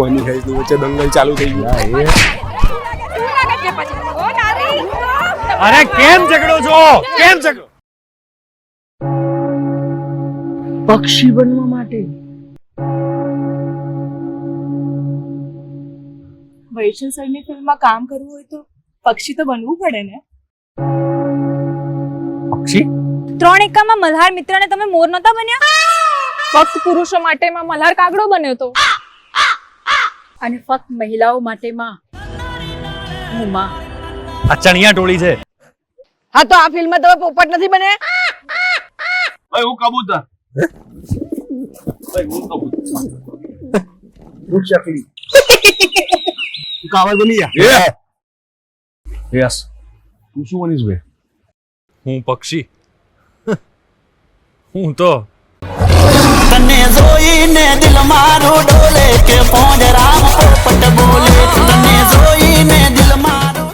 Money હાઈસની વચ્ચે દંગલ ચાલુ થઈ ગયું. અરે કેમ ઝઘડો છો? કેમ ઝઘડો? પક્ષી બનવા માટે. વૈષ્ણવ સરની ફિલ્મમાં કામ કરવું હોય તો પક્ષી તો બનવું પડે ને. પક્ષી? ત્રણ એકામાં મલ્હાર મિત્રને તમે મોર નતા બન્યા? ફક્ત પુરુષો માટેમાં મલ્હાર કાગડો બન્યો તો. અને ફક્ત મહિલાઓ માટેમાં હું માં. આ ચણિયા ટોળી છે. હા તો આ ફિલ્મમાં તમે પોપટ નથી બને? ભાઈ હું કબૂતર. ભાઈ હું કબૂતર. હું ચકલી તું કાવા બની જા. યસ. તું શું બનીશ બે હું પક્ષી. હું તો તને જોઈને દિલ મારું ડોલે કે પોંજ રામ